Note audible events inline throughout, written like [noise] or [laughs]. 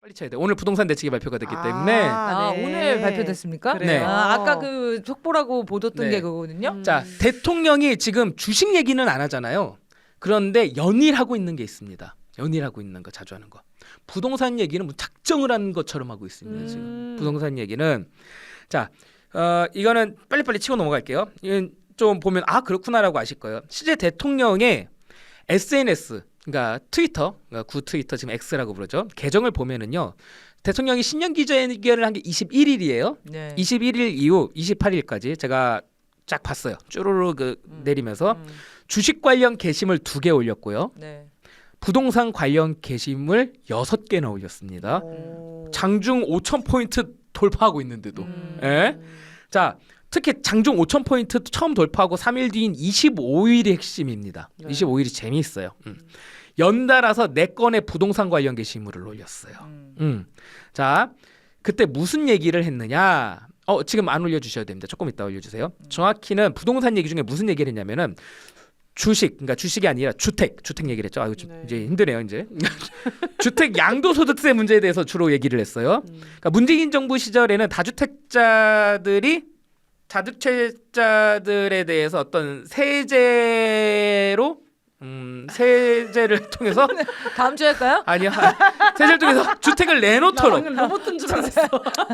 빨리 쳐야 돼. 오늘 부동산 대책이 발표가 됐기 때문에 아, 네. 오늘 발표됐습니까? 그래요. 네. 아, 아까 그 속보라고 보도던 네. 게 그거거든요. 음. 자 대통령이 지금 주식 얘기는 안 하잖아요. 그런데 연일 하고 있는 게 있습니다. 연일 하고 있는 거 자주 하는 거. 부동산 얘기는 뭐 작정을 한 것처럼 하고 있습니다. 지금 음. 부동산 얘기는 자 어, 이거는 빨리빨리 치고 넘어갈게요. 이건 좀 보면 아 그렇구나라고 아실 거예요. 실제 대통령의 SNS 그러니까 트위터 그러니까 구 트위터 지금 X라고 부르죠. 계정을 보면은요. 대통령이 신년 기자회견을 한 게 21일이에요. 네. 21일 이후 28일까지 제가 쫙 봤어요. 쭈루루 그 음. 내리면서 음. 주식 관련 게시물 두 개 올렸고요. 네. 부동산 관련 게시물 여섯 개나 올렸습니다. 오. 장중 5천 포인트 돌파하고 있는데도. 음. 예? 자, 특히 장중 5천 포인트 처음 돌파하고 3일 뒤인 25일이 핵심입니다. 네. 25일이 재미있어요. 음. 연달아서 네 건의 부동산 관련 게시물을 올렸어요. 음. 음. 자, 그때 무슨 얘기를 했느냐? 어, 지금 안 올려주셔야 됩니다. 조금 이따 올려주세요. 정확히는 부동산 얘기 중에 무슨 얘기를 했냐면은 주식, 그러니까 주식이 아니라 주택, 주택 얘기를 했죠. 아유, 좀 네. 이제 힘드네요, 이제. [laughs] 주택 양도소득세 문제에 대해서 주로 얘기를 했어요. 음. 그러니까 문재인 정부 시절에는 다주택자들이 다주택자들에 대해서 어떤 세제로 음, 세제를 [laughs] 통해서 다음 주에 할까요? 아니요 세제를 통해서 주택을 내놓도록 로봇인 줄 알았어.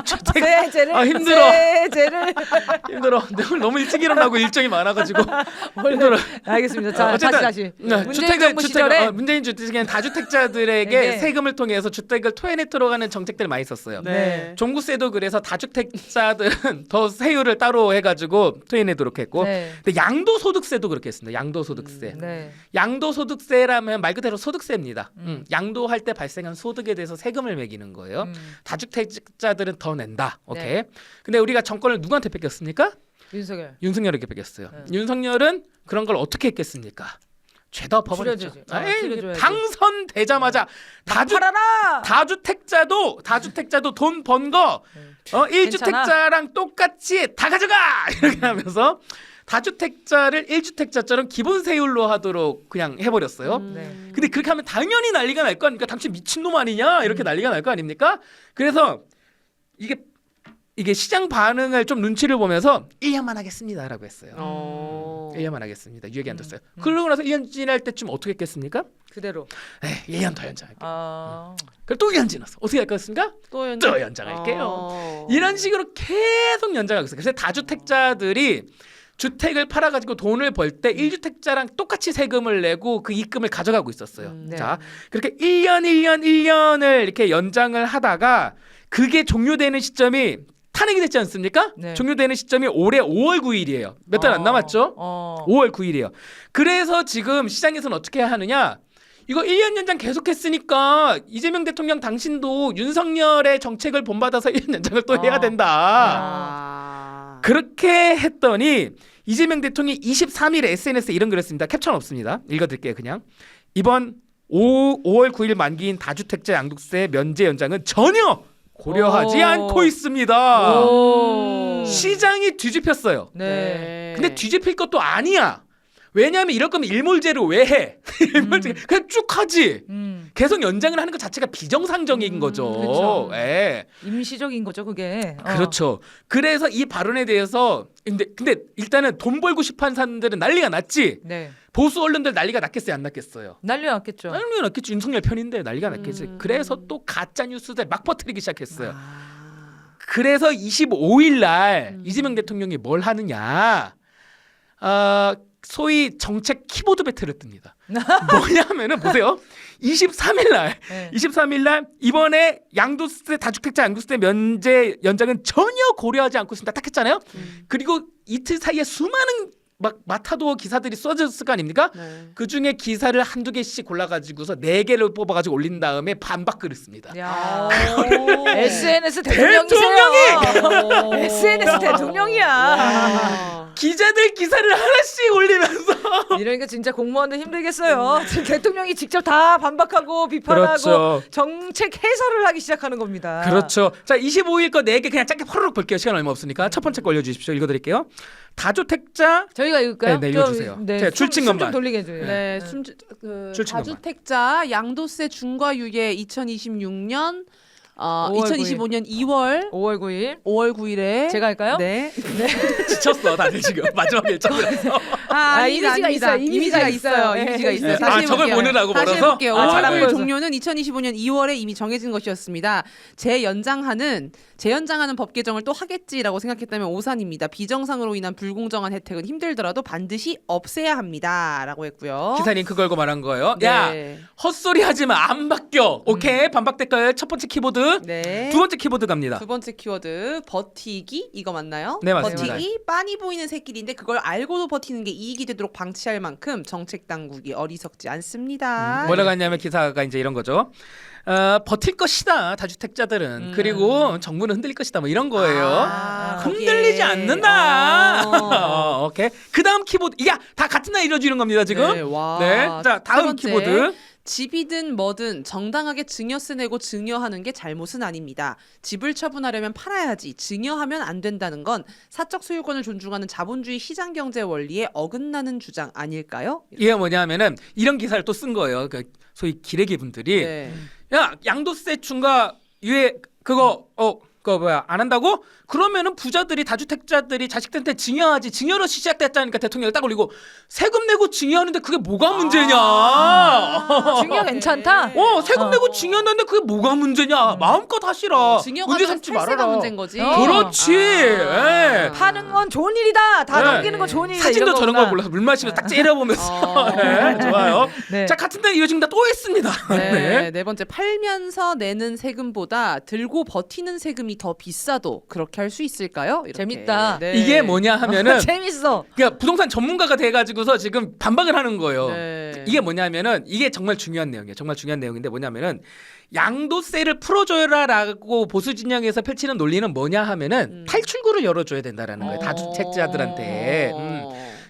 주택 세제를 아, 힘들어. 세제를 [laughs] 힘들어 오늘 너무 일찍 일어나고 일정이 많아가지고 [laughs] 힘들어 알겠습니다. 자, 어쨌든, 다시 다시. 네, 문재인 정부 주택 시절에 어, 문재인 주택은 다주택자들에게 네. 세금을 통해서 주택을 토해내도록 하는 정책들 많이 썼어요. 네. 종부세도 그래서 다주택자들은 더 세율을 따로 해가지고 토해내도록 했고 네. 근데 양도소득세도 그렇게 했습니다. 양도소득세. 네. 양도소득세라면 말 그대로 소득세입니다. 음. 음, 양도할 때 발생한 소득에 대해서 세금을 매기는 거예요. 음. 다주택자들은 더 낸다. 오케이. 네. 근데 우리가 정권을 누구한테 뺏겼습니까? 윤석열. 윤석열에게 뺏겼어요. 네. 윤석열은 그런 걸 어떻게 했겠습니까? 죄다. 줄여주지. 아. 당선되자마자 다주 팔아라. 다주택자도 다주택자도 돈 번거 네. 어, 1주택자랑 똑같이 다 가져가 [laughs] 이렇게 하면서 다주택자를 1주택자처럼 기본 세율로 하도록 그냥 해버렸어요. 음. 네. 근데 그렇게 하면 당연히 난리가 날 거 아닙니까? 당신 미친놈 아니냐? 이렇게 난리가 날 거 아닙니까? 그래서 이게 이게 시장 반응을 좀 눈치를 보면서 1년만 하겠습니다라고 했어요. 어. 1년만 하겠습니다. 유예기 안 음. 됐어요. 음. 그러고 나서 1년 지날 때쯤 어떻게 했겠습니까? 그대로. 에이, 1년 더 연장할게요. 아. 그리고 또 1년 지났어. 어떻게 할 것인가? 또 연장. 또 연장할게요. 어. 이런 식으로 계속 연장하고 있어요. 그래서 다주택자들이 주택을 팔아가지고 돈을 벌때 1주택자랑 똑같이 세금을 내고 그 입금을 가져가고 있었어요. 음. 네. 자, 그렇게 1년, 1년, 1년을 이렇게 연장을 하다가 그게 종료되는 시점이 탄핵이 됐지 않습니까? 네. 종료되는 시점이 올해 5월 9일이에요. 몇 달안 어. 남았죠? 어. 5월 9일이에요. 그래서 지금 시장에서는 어떻게 하느냐? 이거 1년 연장 계속했으니까 이재명 대통령 당신도 윤석열의 정책을 본받아서 [laughs] 1년 연장을 또 해야 어. 된다. 아. 그렇게 했더니 이재명 대통령이 23일에 SNS에 이런 글을 했습니다. 캡처는 없습니다. 읽어드릴게요. 그냥 이번 5, 5월 9일 만기인 다주택자 양도세 면제 연장은 전혀 고려하지 오. 않고 있습니다. 오. 시장이 뒤집혔어요. 네. 근데 뒤집힐 것도 아니야. 왜냐하면 이럴 거면 일몰제로 왜 해? [laughs] 일몰제 그냥 쭉 하지. 음. 계속 연장을 하는 것 자체가 비정상적인 음, 거죠. 그쵸. 예. 임시적인 거죠, 그게. 어. 그렇죠. 그래서 이 발언에 대해서 근데 근데 일단은 돈 벌고 싶어하는 사람들은 난리가 났지. 네. 보수 언론들 난리가 났겠어요, 안 났겠어요? 난리 났겠죠. 난리가 났겠지. 윤석열 편인데 난리가 났겠지. 음. 그래서 또 가짜 뉴스들 막 퍼뜨리기 시작했어요. 아. 그래서 25일 날 음. 이재명 대통령이 뭘 하느냐? 어, 소위 정책 키보드 배틀을 뜹니다. [laughs] 뭐냐면은 보세요. 23일 날 네. 23일 날 이번에 양도세 다주택자 양도세 면제 연장은 전혀 고려하지 않고 있습니다. 딱 했잖아요. 음. 그리고 이틀 사이에 수많은 막 마타도어 기사들이 쏟아졌을 거 아닙니까? 네. 그 중에 기사를 한두 개씩 골라가지고서 네 개를 뽑아가지고 올린 다음에 반박글을 씁니다. 야. 오. SNS 대통령이세요. SNS 대통령이야. 와. 기자들 기사를 하나씩 올리면서 [laughs] 이러니까 진짜 공무원들 힘들겠어요. 지금 대통령이 직접 다 반박하고 비판하고 그렇죠. 정책 해설을 하기 시작하는 겁니다. 그렇죠. 자, 25일 거네개 그냥 짧게 포로록 볼게요. 시간 얼마 없으니까 첫 번째 거 올려주십시오. 읽어드릴게요. 다주택자 저희가 읽을까요? 네, 네, 좀, 읽어주세요. 제가 숨- 줄친 숨좀 것만. 돌리게 해줘요. 네, 네. 숨, 그 출첵 다주택자 양도세 중과 유예 2026년 어, 5월 2025년 2월 5월 9일 5월 9일에 제가 할까요? [laughs] 네. 지쳤어 다들 지금 [laughs] 마지막 일정이라서. 아, 아, 이미지가 아닙니다. 있어요, 이미지가 있어요. 네. 이미지가 있어요. 아, 다시 저걸 해볼게요. 보느라고 다시 멀어서? 해볼게요. 아, 5월 잘한 9일 거였어. 종료는 2025년 2월에 이미 정해진 것이었습니다. 재연장하는 재연장하는 법 개정을 또 하겠지라고 생각했다면 오산입니다. 비정상으로 인한 불공정한 혜택은 힘들더라도 반드시 없애야 합니다라고 했고요. 기사님 그 걸 고 말한 거예요. 네. 야 헛소리 하지 마 안 바뀌어. 오케이 반박 댓글 첫 번째 키보드. 네. 두 번째 키보드 갑니다. 두 번째 키워드 버티기 이거 맞나요? 네, 맞습니다. 버티기 빤히 보이는 새끼리인데 그걸 알고도 버티는 게 이익이 되도록 방치할 만큼 정책 당국이 어리석지 않습니다. 음, 뭐라고 했냐면 기사가 이제 이런 거죠. 어, 버틸 것이다 다주택자들은 음. 그리고 정부는 흔들릴 것이다 뭐 이런 거예요. 아, 흔들리지 거기에. 않는다. 어. [laughs] 어, 오케이. 그 다음 키보드. 야, 다 같은 날 이루어지는 겁니다 지금. 네, 와. 네. 자, 다음 번째. 키보드. 집이든 뭐든 정당하게 증여세 내고 증여하는 게 잘못은 아닙니다. 집을 처분하려면 팔아야지 증여하면 안 된다는 건 사적 소유권을 존중하는 자본주의 시장 경제 원리에 어긋나는 주장 아닐까요? 이게 뭐냐면은 이런 기사를 또 쓴 거예요. 그 소위 기레기 분들이 네. 야 양도세 중과 유예 그거 어 그거 뭐야 안 한다고? 그러면은 부자들이 다주택자들이 자식들한테 증여하지 증여로 시작됐다니까 대통령이 딱 올리고 세금 내고 증여하는데 그게 뭐가 문제냐? 아, 증여 [laughs] 괜찮다? 어 세금 어. 내고 증여하는데 그게 뭐가 문제냐? 마음껏 하시라. 증여가 문제 아니라 삼지 말아라. 문제인 거지. 어. 그렇지. 예. 파는 건 좋은 일이다. 다 네. 넘기는 건 좋은 일이다. 사진도 이런 저런 거구나. 걸 골라서 물 마시면서 딱 째려보면서 어. [laughs] 네, 좋아요. 네. 자 같은 날 이어진다 또 했습니다. [laughs] 네, 네. 네 번째 팔면서 내는 세금보다 들고 버티는 세금이 더 비싸도 그렇게 할 수 있을까요? 이렇게. 재밌다. 네. 이게 뭐냐 하면은 [laughs] 재밌어. 그러니까 부동산 전문가가 돼가지고서 지금 반박을 하는 거예요. 네. 이게 뭐냐면은 이게 정말 중요한 내용이에요. 정말 중요한 내용인데 뭐냐면은 양도세를 풀어줘라라고 보수 진영에서 펼치는 논리는 뭐냐 하면은 음. 탈출구를 열어줘야 된다라는 거예요. 어. 다주택자들한테. 음.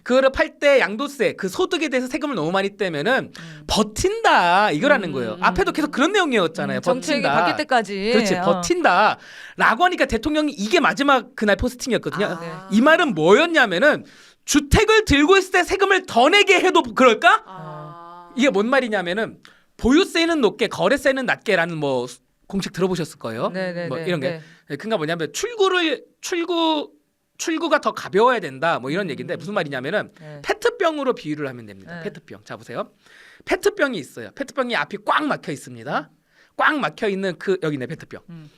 그거를 팔 때 양도세 그 소득에 대해서 세금을 너무 많이 떼면은 버틴다 이거라는 음, 거예요. 음. 앞에도 계속 그런 내용이었잖아요. 음, 정책이 버틴다. 바뀔 때까지. 그렇지 어. 버틴다라고 하니까 대통령이 이게 마지막 그날 포스팅이었거든요. 아. 네. 이 말은 뭐였냐면은 주택을 들고 있을 때 세금을 더 내게 해도 그럴까? 아. 이게 뭔 말이냐면은 보유세는 높게 거래세는 낮게라는 뭐 공식 들어보셨을 거예요. 네네네. 뭐 이런 게 네. 네, 그러니까 뭐냐면 출구를 출구 출구가 더 가벼워야 된다 뭐 이런 얘기인데 무슨 말이냐면은 네. 페트병으로 비유를 하면 됩니다. 네. 페트병. 자 보세요. 페트병이 있어요. 페트병이 앞이 꽉 막혀 있습니다. 꽉 막혀 있는 그 여기 네 페트병. 음.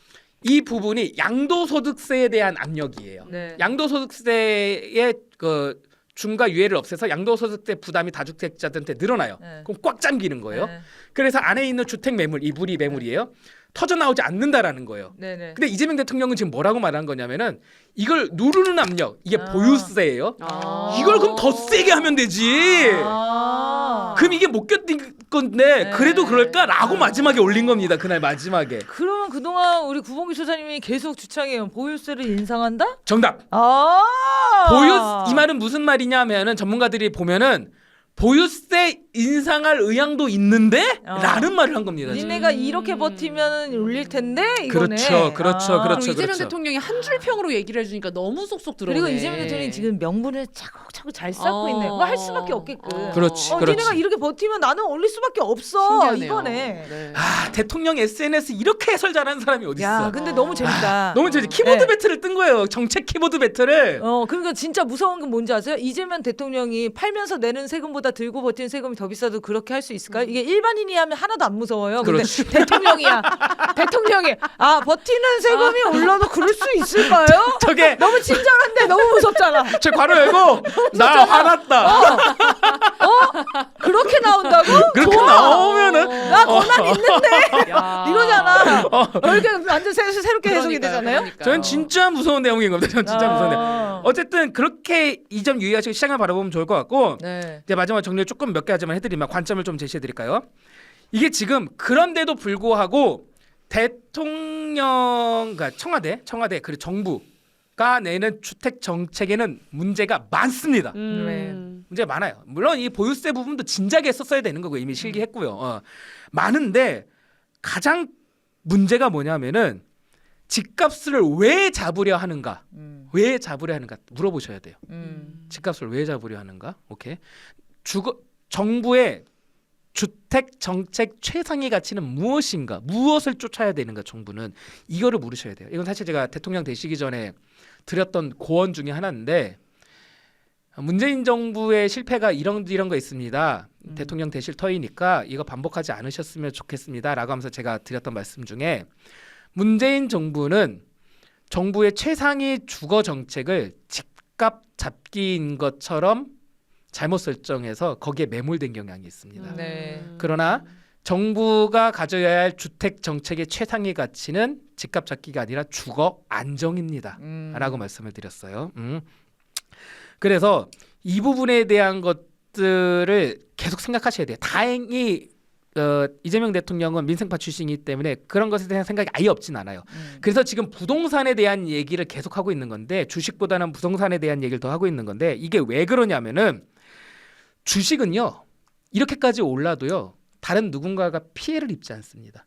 이 부분이 양도소득세에 대한 압력이에요. 네. 양도소득세의 그 중과 유예를 없애서 양도소득세 부담이 다주택자들한테 늘어나요. 네. 그럼 꽉 잠기는 거예요. 네. 그래서 안에 있는 주택 매물 이불이 매물이에요. 터져 나오지 않는다라는 거예요. 네네. 근데 이재명 대통령은 지금 뭐라고 말한 거냐면은 이걸 누르는 압력 이게 아. 보유세예요. 아. 이걸 그럼 더 세게 하면 되지. 아. 그럼 이게 못 견딘 건데 네. 그래도 그럴까라고 아. 마지막에 올린 겁니다. 그날 마지막에 그러면 그동안 우리 구봉기 소장님이 계속 주창해요. 보유세를 인상한다? 정답. 아. 보유 이 말은 무슨 말이냐면은 전문가들이 보면은 보유세 인상할 의향도 있는데 어. 라는 말을 한 겁니다. 지금. 니네가 이렇게 버티면 올릴 텐데 이거네. 그렇죠, 그렇죠, 아. 그렇죠. 그리고 이재명 대통령이 한 줄 평으로 얘기를 해주니까 너무 쏙쏙 들어오네. 그리고 이재명 대통령이 지금 명분을 차곡차곡 잘 쌓고 어. 있네. 뭐할 수밖에 없게끔. 어. 그렇지, 어, 그렇지. 니네가 이렇게 버티면 나는 올릴 수밖에 없어. 신기하네요. 이거네. 네. 아 대통령 SNS 이렇게 해설 잘하는 사람이 어디 있어? 야, 근데 어. 너무 재밌다. 너무 재밌. 키보드 네. 배틀을 뜬 거예요. 정책 키보드 배틀을. 어, 그러니까 진짜 무서운 건 뭔지 아세요? 이재명 대통령이 팔면서 내는 세금보다 들고 버티는 세금이 더 비싸도 그렇게 할 수 있을까요? 이게 일반인이 하면 하나도 안 무서워요. 근데 그렇지. [laughs] 대통령이야. 대통령이 아 버티는 세금이 올라도 그럴 수 있을까요? 저게 너무 친절한데 너무 무섭잖아. [laughs] 저 괄호 열고 [laughs] 나 화났다. 그렇게 나온다고? 그렇게 좋아. 나오면은 나 권한 있는데 야. 이렇게 완전 새, 새롭게 해석이 그러니까요, 되잖아요. 그러니까요. 저는 진짜 무서운 내용인 겁니다. 전 진짜 무서운 내용. 아. 어쨌든 그렇게 이 점 유의하시고 시장을 바라보면 좋을 것 같고 네. 이제 마지막 정리를 조금 몇 가지만 해드리면 관점을 좀 제시해 드릴까요? 이게 지금 그런데도 불구하고 대통령, 그러니까 청와대, 청와대 그리고 정부가 내는 주택 정책에는 문제가 많습니다. 음. 문제가 많아요. 물론 이 보유세 부분도 진작에 썼어야 되는 거고 이미 실기했고요. 어. 많은데 가장 문제가 뭐냐면은 집값을 왜 잡으려 하는가? 음. 왜 잡으려 하는가 물어보셔야 돼요. 음. 집값을 왜 잡으려 하는가? 오케이. 주거 정부의 주택 정책 최상위 가치는 무엇인가? 무엇을 쫓아야 되는가? 정부는 이거를 물으셔야 돼요. 이건 사실 제가 대통령 되시기 전에 드렸던 고언 중에 하나인데 문재인 정부의 실패가 이런 이런 거 있습니다. 음. 대통령 되실 터이니까 이거 반복하지 않으셨으면 좋겠습니다라고 하면서 제가 드렸던 말씀 중에 문재인 정부는 정부의 최상위 주거 정책을 집값 잡기인 것처럼 잘못 설정해서 거기에 매몰된 경향이 있습니다. 네. 그러나 정부가 가져야 할 주택 정책의 최상위 가치는 집값 잡기가 아니라 주거 안정입니다. 음. 라고 말씀을 드렸어요. 음. 그래서 이 부분에 대한 것들을 계속 생각하셔야 돼요. 다행히 어, 이재명 대통령은 민생파 출신이기 때문에 그런 것에 대한 생각이 아예 없진 않아요. 음. 그래서 지금 부동산에 대한 얘기를 계속 하고 있는 건데 주식보다는 부동산에 대한 얘기를 더 하고 있는 건데 이게 왜 그러냐면은 주식은요 이렇게까지 올라도요 다른 누군가가 피해를 입지 않습니다.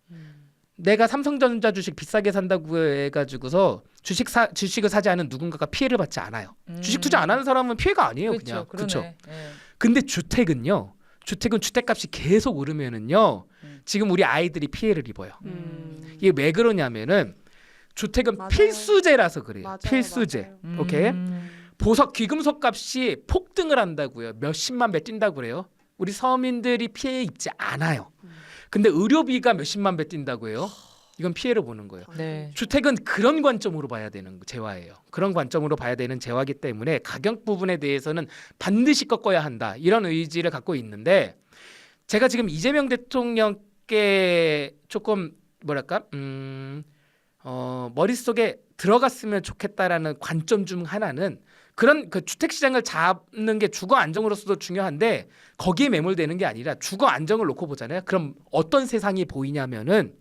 내가 삼성전자 주식 비싸게 산다고 해가지고서 주식 사 주식을 사지 않은 누군가가 피해를 받지 않아요. 음. 주식 투자 안 하는 사람은 피해가 아니에요, 그냥 그렇죠. 그렇죠. 그러네. 예. 근데 주택은요, 주택은 주택값이 계속 오르면은요, 음. 지금 우리 아이들이 피해를 입어요. 음. 이게 왜 그러냐면은 주택은 맞아요. 필수제라서 그래요. 맞아요, 필수제. 맞아요. 음. 오케이. 보석 귀금속 값이 폭등을 한다고요. 몇십만 배 뛴다고 그래요. 우리 서민들이 피해 입지 않아요. 근데 의료비가 몇십만 배 뛴다고 해요. 이건 피해를 보는 거예요. 네. 주택은 그런 관점으로 봐야 되는 재화예요. 그런 관점으로 봐야 되는 재화기 때문에 가격 부분에 대해서는 반드시 꺾어야 한다. 이런 의지를 갖고 있는데 제가 지금 이재명 대통령께 조금 뭐랄까 음, 어, 머릿속에 들어갔으면 좋겠다라는 관점 중 하나는 그런 그 주택 시장을 잡는 게 주거 안정으로서도 중요한데 거기에 매몰되는 게 아니라 주거 안정을 놓고 보잖아요. 그럼 어떤 세상이 보이냐면은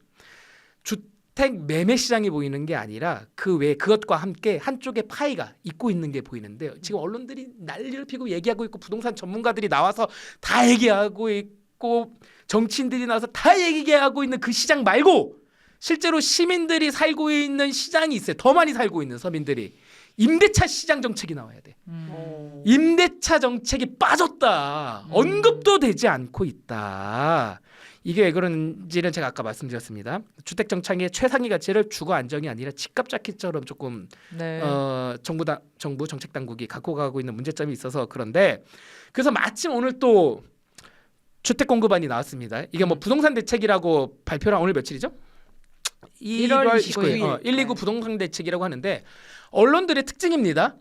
주택 매매 시장이 보이는 게 아니라 그 외에 그것과 함께 한쪽에 파이가 있고 있는 게 보이는데요. 지금 언론들이 난리를 피고 얘기하고 있고 부동산 전문가들이 나와서 다 얘기하고 있고 정치인들이 나와서 다 얘기하고 있는 그 시장 말고 실제로 시민들이 살고 있는 시장이 있어요. 더 많이 살고 있는 서민들이 임대차 시장 정책이 나와야 돼. 음. 어. 임대차 정책이 빠졌다. 음. 언급도 되지 않고 있다. 이게 왜 그런지는 제가 아까 말씀드렸습니다. 주택 정착의 최상위 가치를 주거 안정이 아니라 집값 잡기처럼 조금 네. 어, 정부 다, 정부 정책 당국이 갖고 가고 있는 문제점이 있어서 그런데 그래서 마침 오늘 또 주택 공급안이 나왔습니다. 이게 뭐 음. 부동산 대책이라고 발표를 한 오늘 며칠이죠? 1월 29일. 어, 129 네. 부동산 대책이라고 하는데 언론들의 특징입니다.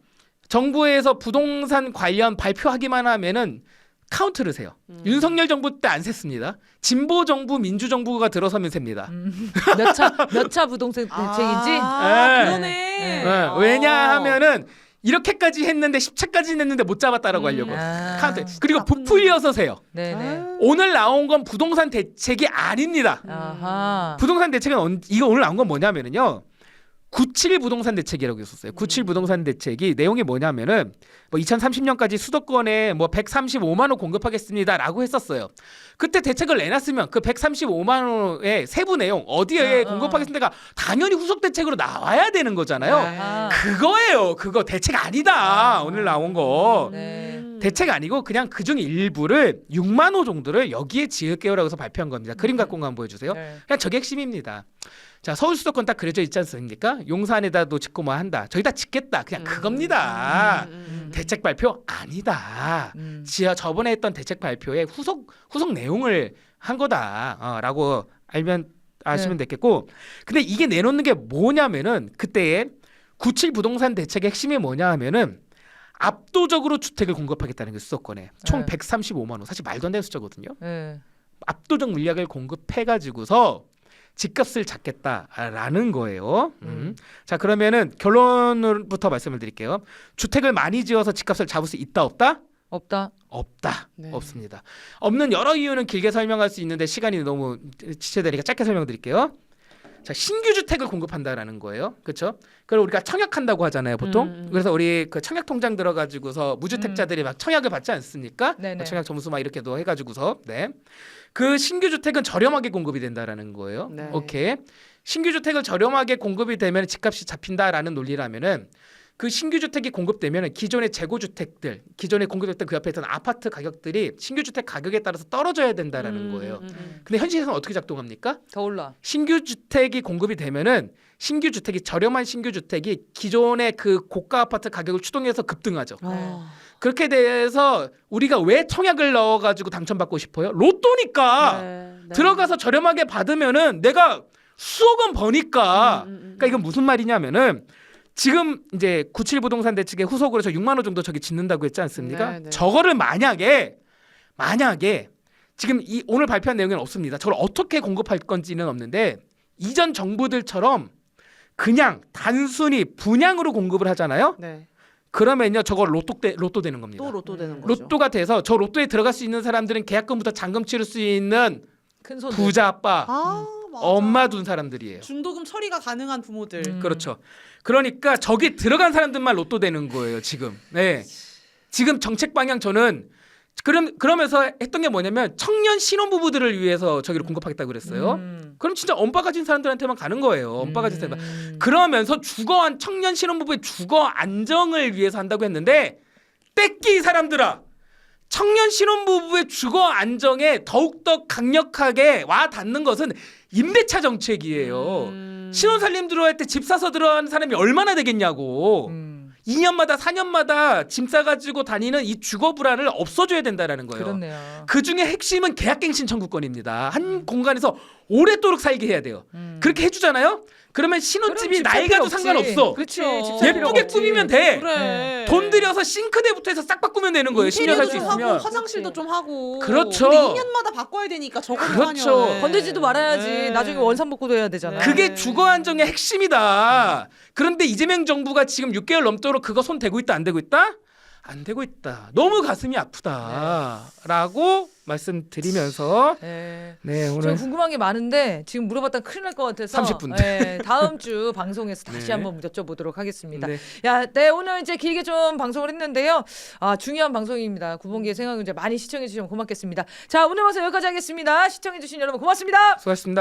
정부에서 부동산 관련 발표하기만 하면은 카운트를 세요. 음. 윤석열 정부 때 안 셌습니다. 진보 정부, 민주 정부가 들어서면 셉니다. 음. 몇차 몇 차 부동산 대책인지 아, 네. 그러네. 네. 예, 어. 왜냐하면은 이렇게까지 했는데 10차까지 했는데 못 잡았다라고 음. 하려고. 아. 카운트. 그리고 나쁜 부풀려서 세요. 네네. 오늘 나온 건 부동산 대책이 아닙니다. 아하. 부동산 대책은 언, 이거 오늘 나온 건 뭐냐면은요. 97 부동산 대책이라고 있었어요. 음. 97 부동산 대책이 내용이 뭐냐면은 뭐 2030년까지 수도권에 뭐 135만 호 공급하겠습니다라고 했었어요. 그때 대책을 내놨으면 그 135만 호의 세부 내용 어디에 어, 어. 공급하겠습니까? 당연히 후속 대책으로 나와야 되는 거잖아요. 아하. 그거예요. 그거 대책 아니다. 아. 오늘 나온 거. 네. 음. 대책 아니고 그냥 그중 일부를 6만 호 정도를 여기에 지을게요라고 해서 발표한 겁니다. 그림 갖고 온 거 한번 보여주세요. 네. 그냥 저게 핵심입니다. 자 서울 수도권 딱 그려져 있지 않습니까? 용산에다도 짓고 뭐 한다. 저기다 짓겠다. 그냥 그겁니다. 음, 음, 음. 대책 발표 아니다. 음. 지하 저번에 했던 대책 발표의 후속 후속 내용을 한 거다라고 알면 아시면 네. 됐겠고. 근데 이게 내놓는 게 뭐냐면은 그때의 97 부동산 대책의 핵심이 뭐냐 하면은 압도적으로 주택을 공급하겠다는 게 수도권에 총 네. 135만 호 사실 말도 안 되는 숫자거든요. 네. 압도적 물량을 공급해 가지고서 집값을 잡겠다라는 거예요. 음. 음. 자 그러면은 결론부터 말씀을 드릴게요. 주택을 많이 지어서 집값을 잡을 수 있다 없다? 없다. 없다. 네. 없습니다. 없는 여러 이유는 길게 설명할 수 있는데 시간이 너무 지체되니까 짧게 설명드릴게요. 자 신규 주택을 공급한다라는 거예요. 그렇죠? 그걸 우리가 청약한다고 하잖아요, 보통. 음, 음. 그래서 우리 그 청약 통장 들어 가지고서 무주택자들이 막 청약을 받지 않습니까? 네네. 뭐 청약 점수 막 이렇게도 해 가지고서 네. 그 신규 주택은 저렴하게 공급이 된다라는 거예요. 네. 오케이. 신규 주택을 저렴하게 공급이 되면 집값이 잡힌다라는 논리라면은 그 신규 주택이 공급되면 기존의 재고 주택들, 기존에 공급됐던 그 옆에 있던 아파트 가격들이 신규 주택 가격에 따라서 떨어져야 된다라는 음, 거예요. 음, 음. 근데 현실에서는 어떻게 작동합니까? 더 올라. 신규 주택이 공급이 되면은 신규 주택이 저렴한 신규 주택이 기존의 그 고가 아파트 가격을 추동해서 급등하죠. 아. 그렇게 돼서 우리가 왜 청약을 넣어가지고 당첨받고 싶어요? 로또니까 네, 네. 들어가서 저렴하게 받으면은 내가 수억 원 버니까. 음, 음, 음. 그러니까 이건 무슨 말이냐면은 지금 이제 97 부동산 대책의 후속으로 저 6만 원 정도 저기 짓는다고 했지 않습니까? 네, 네. 저거를 만약에 만약에 지금 이 오늘 발표한 내용은 없습니다. 저걸 어떻게 공급할 건지는 없는데 이전 정부들처럼 그냥 단순히 분양으로 공급을 하잖아요. 네. 그러면요 저걸 로또 되, 로또 되는 겁니다. 또 로또 되는 음. 거죠. 로또가 돼서 저 로또에 들어갈 수 있는 사람들은 계약금부터 잔금 치를 수 있는. 부자 아빠, 아. 엄마 둔 사람들이에요. 중도금 처리가 가능한 부모들. 음. 그렇죠. 그러니까 저기 들어간 사람들만 로또 되는 거예요 지금. 네. 지금 정책 방향 저는 그럼 그러면서 했던 게 뭐냐면 청년 신혼 부부들을 위해서 저기를 공급하겠다고 그랬어요. 음. 그럼 진짜 엄빠 가진 사람들한테만 가는 거예요. 엄빠 가진 사람. 음. 그러면서 주거한 청년 신혼 부부의 주거 안정을 위해서 한다고 했는데 떼끼 이 사람들아. 청년 신혼부부의 주거 안정에 더욱더 강력하게 와 닿는 것은 임대차 정책이에요. 음. 신혼 살림 들어갈 때 집 사서 들어가는 사람이 얼마나 되겠냐고. 음. 2년마다 4년마다 짐 싸가지고 다니는 이 주거 불안을 없어줘야 된다라는 거예요. 그렇네요. 그 중에 핵심은 계약갱신 청구권입니다. 한 공간에서 오랫도록 살게 해야 돼요. 음. 그렇게 해주잖아요. 그러면 신혼집이 나이가도 필요 없지. 상관없어. 그렇지. 그쵸. 집살 필요가 예쁘게 없지. 꾸미면 돼. 그래. 돈 들여서 싱크대부터 해서 싹 바꾸면 되는 거예요. 10년 살수 인테리어도 하고 있으면. 화장실도 좀 하고. 그렇죠. 근데 2년마다 바꿔야 되니까 저거 그렇죠. 건들지도 말아야지. 네. 나중에 원산 복구도 해야 되잖아. 그게 네. 주거 안정의 핵심이다. 그런데 이재명 정부가 지금 6개월 넘도록 그거 손 대고 있다 안 되고 있다? 안 되고 있다. 너무 가슴이 아프다라고 말씀드리면서 네. 네저 오늘 궁금한 게 많은데 지금 물어봤다 큰일 날 것 같아서 30분. 네, 다음 주 [laughs] 방송에서 다시 네. 한번 여쭤보도록 하겠습니다. 네. 야, 네 오늘 이제 길게 좀 방송을 했는데요. 아 중요한 방송입니다. 구본기의 생활 문제 많이 시청해 주시면 고맙겠습니다. 자 오늘 방송 여기까지 하겠습니다. 시청해 주신 여러분 고맙습니다. 수고하셨습니다.